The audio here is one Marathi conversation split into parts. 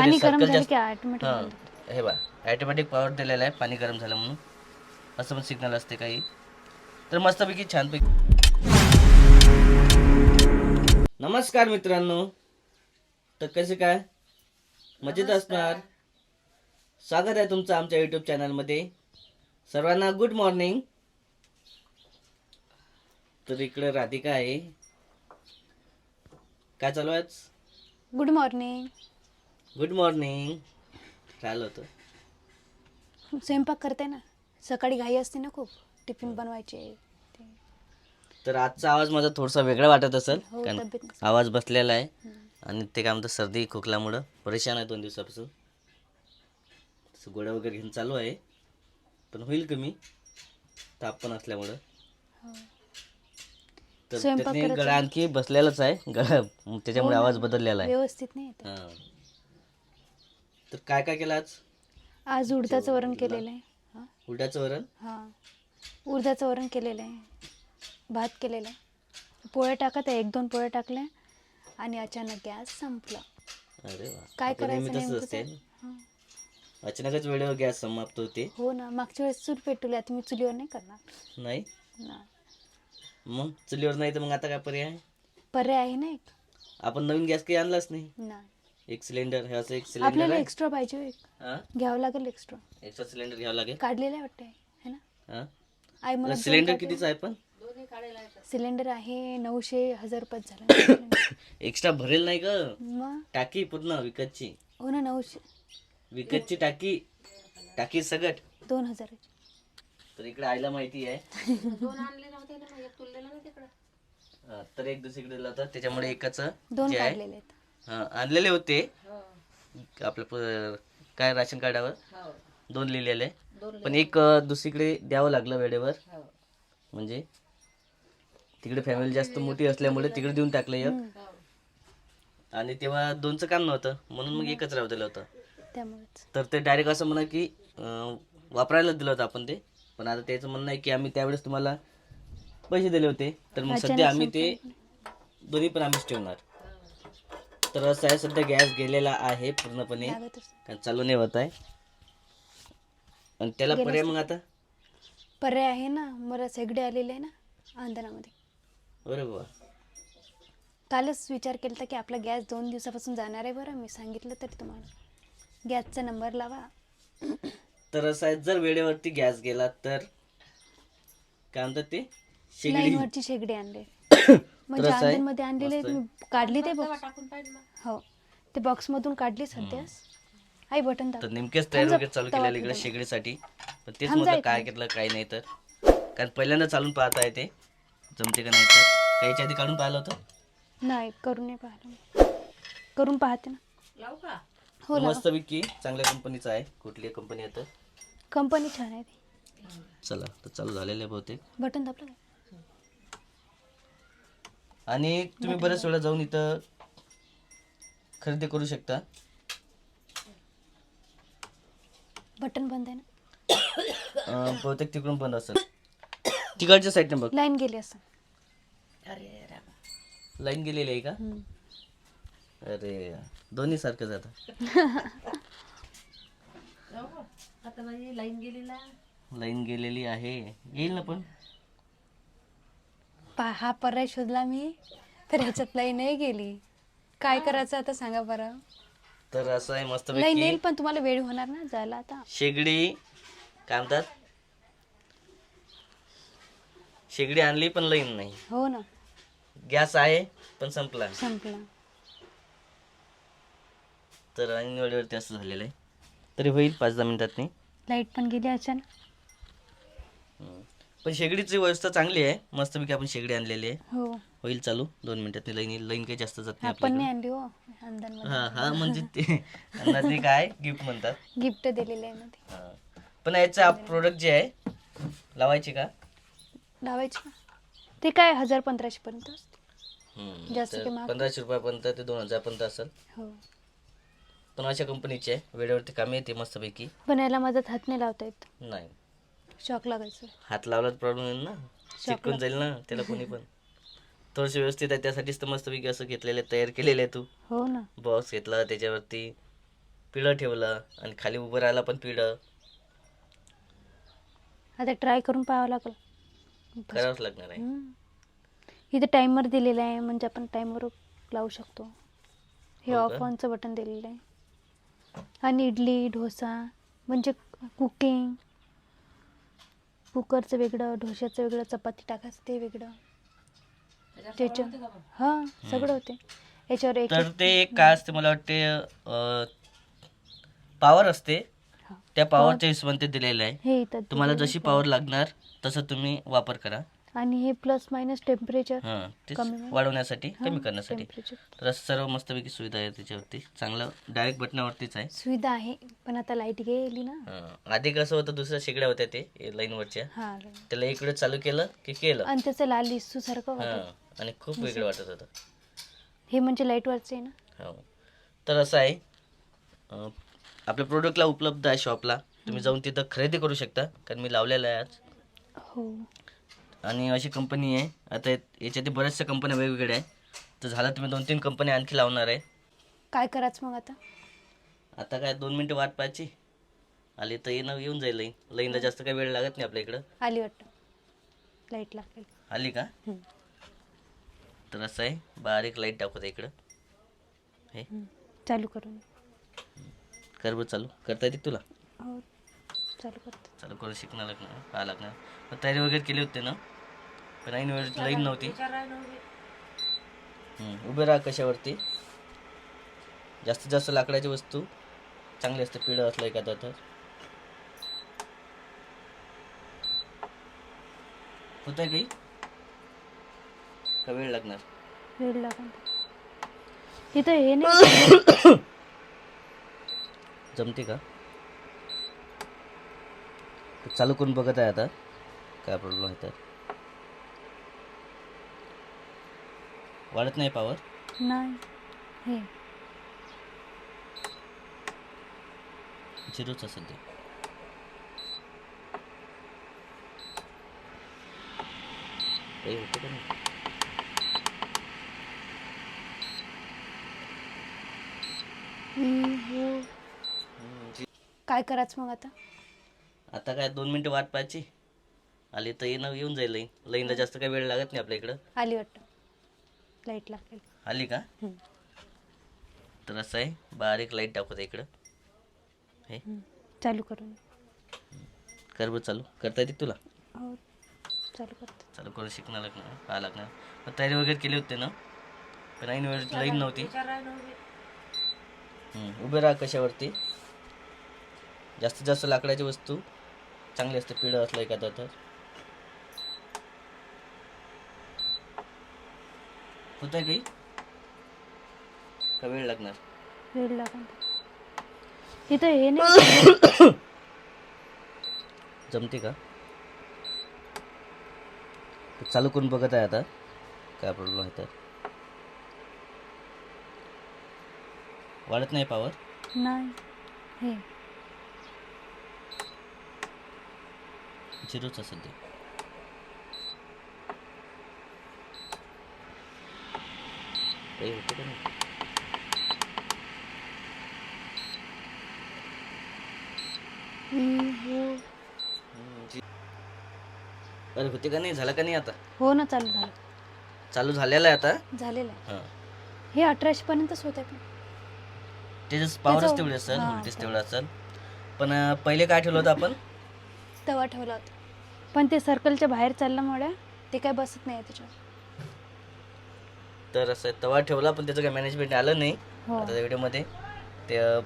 पाणी गरम झालं जास्त- की ऑटोमॅटिक हां हे बा ॲटोमॅटिक पॉवर दिलेला आहे पाणी गरम झालं म्हणून. असं पण सिग्नल असते काही. तर मस्तपैकी छानपैकी नमस्कार मित्रांनो. तर कसे काय? मजेत असणार? स्वागत आहे तुमचं आमच्या यूट्यूब चॅनलमध्ये सर्वांना गुड मॉर्निंग तर इकडे राधिका आहे. काय चालू आहे गुड मॉर्निंग गुड मॉर्निंग राहिलं होतं. स्वयंपाक करते ना. सकाळी घाई असते ना खूप. टिफिन बनवायचे ते. तर आजचा आवाज माझा थोडासा वेगळा वाटत असेल हो, कारण तब्येत नसेल. आवाज बसलेला आहे आणि ते काय म्हणतं सर्दी खोकल्यामुळं. परेशान आहे दोन दिवसापासून. तसं गोळ्या वगैरे घेऊन चालू आहे. पण होईल कमी. ताप पण असल्यामुळं. हो. तर स्वयंपाक त्यातनी करायचा. गळा आणखी बसलेलाच आहे. गळा त्याच्यामुळे हो. आवाज बदललेला आहे. व्यवस्थित नाही येत. हां. तर काय काय केलं आज? आज उडदाचं वरण केलेलं आहे. हा? उलट्याचं वरण? हा. उडदाचं वरण केलेलं आहे. भात केलेला आहे. पोळ्या टाकत आहे. एक दोन पोळ्या टाकल्या आणि अचानक गॅस संपला. अरे वा. काय नेहमी करायचं तसंच नेमकं असते ते? हा. अचानकच वेळेवर गॅस समाप्त होते. हो ना. मागच्या वेळेस चूल पेटवली. आता मी चुलीवर नाही करणार. नाही? ना. मग चुलीवर नाही तर मग आता काय पर्याय? पर्याय आहे ना एक. आपण नवीन गॅस काही आणलाच नाही. ना एक सिलेंडर हे असं एक सिलेंडर आपल्याला आहे? एक्स्ट्रा पाहिजे हो एक. हा? घ्यावं लागेल एक्स्ट्रा एक्स्ट्रा सिलेंडर घ्यावं लागेल? काढलेलं आहे वाटतं है ना? हा? आई मला सिलेंडर कितीचं आहे पण? सिलेंडर आहे नऊशे हजार रुपयात झालं. एक्स्ट्रा भरेल नाही ग. मग? टाकी पूर्ण विकतची. हो ना नऊशे. विकतची टाकी. टाकी सगट. दोन हजाराची. तर इकडे आईला माहिती आहे. हा, तर एक दुसरीकडे त्याच्यामुळे एकाच दोन जे आहे काढलेले आहेत. हा आणलेले होते. आपल्या प- काय राशन कार्डावर? दोन लिहिलेले. पण एक अं, दुसरीकडे द्यावं लागलं वेळेवर. म्हणजे तिकडे फॅमिली जास्त मोठी असल्यामुळे तिकडे देऊन टाकलं एक. आणि तेव्हा दोनचं काम नव्हतं. म्हणून मग एकच राहू दिलं होतं. त्यामुळेच. तर ते डायरेक्ट असं म्हणा की अं, वापरायला दिलं होतं आपण ते. पण आता त्याचं म्हणणं आहे की आम्ही त्यावेळेस तुम्हाला पैसे दिले होते. तर मग सध्या आम्ही ते दोन्ही पण आम्हीच ठेवणार. तर असं आहे सध्या गॅस गेलेला आहे पूर्णपणे. कारण चालू नाही होत आहे. आणि त्याला पर्याय मग आता? पर्याय आहे ना. मला सेगडे आलेले आहे ना अंधनामध्ये बरं बाबा कालच विचार केला होता की आपला गॅस दोन दिवसापासून जाणार आहे बरं. मी सांगितलं तरी तुम्हाला. गॅसचा नंबर लावा. तर असं आहे जर वेळेवरती गॅस गेला तर काय म्हणतात ते? शेगडी. लाईनवरची शेगडी आणले. म्हणजे आहे. अंधनमध्ये आणलेले मस्त आहे. मी काढली ते बॉक्स हो. ते बॉक्स मधून काढली सध्या आई बटन तर दाब नेमकेच तयार वगैरे चालू केलेलं इकडे शेगडीसाठी. पण तेच म्हटलं काय केलं काय नाही तर. कारण पहिल्यांदा चालून पाहत आहे ते जमते का नाही तर. काहीच्या आधी काढून पाहिलं होतं? नाही करून नाही पाहिलं. करून पाहते ना. हो लावा. मस्तपैकी चांगल्या कंपनीचं आहे. कुठली कंपनी आहे तर? कंपनी छान आहे ती. चला तर चालू झालेलं आहे बहुतेक. बटन दाबलं का? आणि तुम्ही बऱ्याच वेळा जाऊन इथं खरेदी करू शकता. बटन बंद आहे ना? अं, बहुतेक तिकडून बंद असेल तिकडच्या साईडने बघ. लाईन गेली असं लाईन गेलेली आहे का. अरे दोन्ही सारखं जातं. लाईन गेलेली आहे. येईल ना पण? पा हा पर्याय शोधला मी तर ह्याच्यात लाईन नाही गेली. काय करायचं आता सांगा बरं. तर असं आहे लाईन मस्तपैकी येईल पण तुम्हाला वेळ होणार ना जायला आता. शेगडी काय म्हणतात? शेगडी आणली पण लाईन नाही. हो ना. गॅस आहे पण संपला. संपला. तर आणि वेळेवरती असं झालेलं आहे. तरी होईल पाच दहा मिनिटात लाइट पण गेली अचानक. पण शेगडीची व्यवस्था चांगली आहे. मस्तपैकी आपण शेगडी आणलेली आहे. हो. होईल चालू. दोन मिनिटात लाईन येईल लाईन काही जास्त जात नाही आपण आपल्याकडे. आणली हो हा हा म्हणजे ते त्यांना ते काय गिफ्ट म्हणतात? गिफ्ट दिलेले आहे ना ते. हा. पण याचं प्रोडक्ट जे आहे लावायचे का? लावायचे ना. ते काय हजार पंधराशे पर्यंत असते. हम्म, जास्त तर काही महाग. पंधराशे रुपयापर्यंत ते दोन हजारपर्यंत असेल. हो. पण अशा कंपनीचे आहे. वेळेवरती कामे येते मस्तपैकी बनायला मदत हात नाही लावता येत. नाही. शॉक लागायचं. हात लावला प्रॉब्लेम येईल ना? चिटकून जाईल ना त्याला कोणी पण. थोडंसं व्यवस्थित आहे त्यासाठीच तर मस्तपैकी असं घेतलेलं आहे, तयार केलेलं आहे तू. हो ना. बॉक्स घेतला त्याच्यावरती पिढं ठेवलं आणि खाली उभं राहायला पण पिढं आता ट्राय करून पाहावं लागेल. करावंच लागणार आहे. हम्म. इथे टाइमर दिलेला आहे म्हणजे आपण टाइमवर लावू शकतो. हे हो ऑफ? ऑनचं बटन दिलेलं आहे. आणि इडली डोसा म्हणजे कुकिंग कुकरचं वेगळं डोश्याचं वेगळं चपाती टाकायचं ते वेगळं. त्याच्या हां सगळं होते. याच्यावर एक तर ते एक काय असते मला वाटते पॉवर असते. हा. त्या पॉवरच्या हिशोबाने ते दिलेलं आहे. हे इथं तुम्हाला दिलेलं जशी आहे. पॉवर लागणार तसं तुम्ही वापर करा. आणि हे प्लस मायनस टेम्परेचर हां तेच कमी- वाढवण्यासाठी कमी करण्यासाठी. टेम्परेचर तर सर्व मस्तपैकी सुविधा आहे त्याच्यावरती. चांगलं डायरेक्ट बटनावरतीच आहे. सुविधा आहे पण आता लाइट गेली ना. हां. आधी कसं होतं दुसऱ्या शेगड्या होत्या ते लाईनवरच्या हा त्याला इकडे चालू केलं की केलं. आणि त्याचं लाल इස්සू सारखं वाटत. हां आणि खूप वेगळं वाटत होतं. हे म्हणजे लाईटवरचं आहे ना? हो. तर असं आहे अं, आपल्या प्रोडक्टला उपलब्ध आहे शॉपला तुम्ही जाऊन तिथं खरेदी करू शकता कारण मी लावलेलं आहे आज. हो. आणि अशी कंपनी आहे. आता यात- याच्यात बऱ्याचशा कंपन्या वेगवेगळ्या आहे तर झालं तुम्ही दोन तीन कंपन्या आणखी लावणार आहे. काय करायचं मग आता? आता काय दोन मिनटं वाट पाहायची. आली तर येणं येऊन जाईल लाईन लाईनला जास्त काही वेळ लागत नाही आपल्या इकडं. आली वाटतं. लाइट लागेल. आली का? हम्म. तर असं आहे. बारीक लाइट टाकू इकडं. हे. चालू करून. कर बरं चालू. करता येते तुला? हो. चालू करतो चालू करून शिकणार लागणार पाहा लागणार. मग तयारी वगैरे केली होती ना? पण ऐन वेळ लाईन नव्हती. हम्म, उभे राहा कशावरती. जास्तीत जास्त लाकडाची वस्तू चांगली असते पिढं असलं एखादं तर. होत आहे काही? का वेळ लागणार? वेळ लागेल इथं हे नाही. जमते का? चालू करून बघत आहे आता. काय प्रॉब्लेम आहे तर. वाढत नाही पावर नाही. हे. झिरोच आहे सध्या काही होतं का नाही? हम्म, हो. काय करायचं मग आता? आता काय दोन मिनटं वाट पाहायची. आली तर येणं येऊन जाईल लाईन लाईनला जास्त काही वेळ लागत नाही आपल्या इकडं आली वाटतं. लाइट लागेल. आली का? हम्म. तर असं आहे बारीक लाइट टाकू दे इकडं. हे. हम्म. चालू करून कर बरं चालू. करता येते तुला? हो. चालू करतो. चालू करून शिकणार लागणार पाहा लागणार मग तयारी वगैरे केली होती ना? पण ऐन वेळ लाईन नव्हती. हम्म, उभे राहा कशावरती. जास्तीत जास्त लाकडाची वस्तू. चांगली असते पिढं असलं एखादं तर. होत आहे काही का वेळ लागणार? वेळ लागेल इथं हे नाही जमते का? चालू करून बघत आहे आता. काय प्रॉब्लेम आहे तर. वाढत नाही पावर नाही. हे. झिरोच आहे सध्या काही होतं का नाही? हम्म, हो. अरे होते का नाही? झालं का नाही आता? हो ना चालू झालं. चालू झालेलं आहे आता? झालेलं आहे. हां. हे अठराशे पर्यंतच होत आहे पावरच त्याचं- तेवढी असेल हां, व्होल्टेज. तेवढं असेल. पण अं, पहिले काय ठेवलं होतं आपण? तवा ठेवला होता. पण ते सर्कलच्या बाहेर चालल्यामुळे ते काय बसत नाही त्याच्यावर. तर असं तवा ठेवला पण त्याचं काही मॅनेजमेंट आलं नाही. हो. आता व्हिडिओमध्ये. ते अं,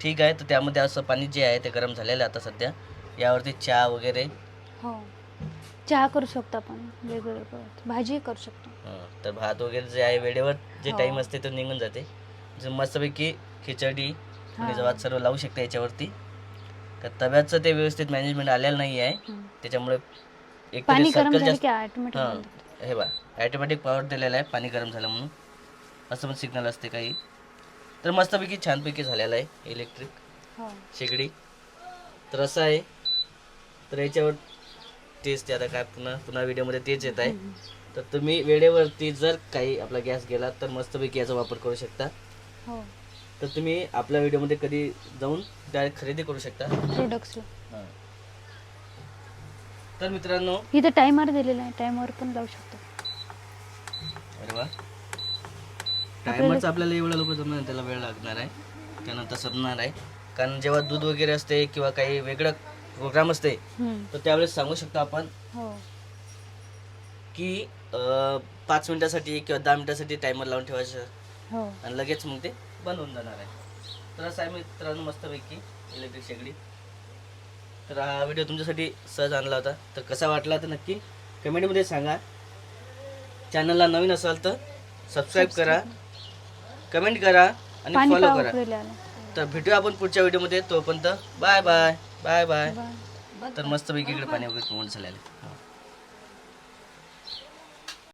ठीक आहे तर त्यामध्ये असं पाणी जे आहे ते गरम झालेलं आहे आता सध्या. यावरती चहा वगैरे. हो. चहा करू शकतो आपण वेगवेगळं भाजी करू शकतो. हं, तर भात वगैरे जे आहे वेळेवर जे हो. टाईम असते तो निघून जाते. मस्तपैकी खिचडी आणि सर्व लावू शकता याच्यावरती. का तव्याचं ते व्यवस्थित मॅनेजमेंट आलेलं नाही आहे. त्याच्यामुळे एक पाणी गरम सर्कल झालं जास्त हां. हे बा ॲटोमॅटिक पॉवर दिलेला आहे पाणी गरम झालं म्हणून. असं पण सिग्नल असते काही. तर मस्तपैकी छानपैकी झालेलं आहे इलेक्ट्रिक हो. शेगडी. तर असं आहे. तर याच्यावर तेच ते आता काय पुन्हा पुन्हा व्हिडिओमध्ये तेच येत आहे. तर तुम्ही वेळेवरती जर काही आपला गॅस गेला तर मस्तपैकी याचा वापर करू शकता. हो. तर तुम्ही आपल्या व्हिडिओमध्ये कधी जाऊन डायरेक्ट खरेदी करू शकता. तर मित्रांनो इथं टायमर दिलेला आहे. टायमर पण लावू शकतो. अरे वा. टायमरचं आपल्याला एवढं लोक जमणार नाही, त्याला वेळ लागणार आहे. त्यानंतर संपणार आहे. कारण जेव्हा दूध वगैरे असते किंवा काही वेगळं प्रोग्राम असते हम्म. तर त्यावेळेस सांगू शकतो आपण हो. की अं, पाच मिनिटासाठी किंवा दहा मिनिटासाठी टायमर लावून ठेवायचं. हो. आणि लगेच मग ते बंद होऊन जाणार आहे. तर असं आहे मित्रांनो मस्तपैकी इलेक्ट्रिक शेगडी. तर हा व्हिडिओ तुमच्यासाठी सहज आणला होता. तर कसा वाटला तर नक्की कमेंटमध्ये सांगा. चॅनलला नवीन असाल तर सबस्क्राईब करा. कमेंट करा आणि फॉलो करा. तर भेटूया आपण पुढच्या व्हिडिओमध्ये तोपर्यंत bye bye bye bye bye तर मस्तपैकी इकडे पाणी वगैरे कोण झालेलं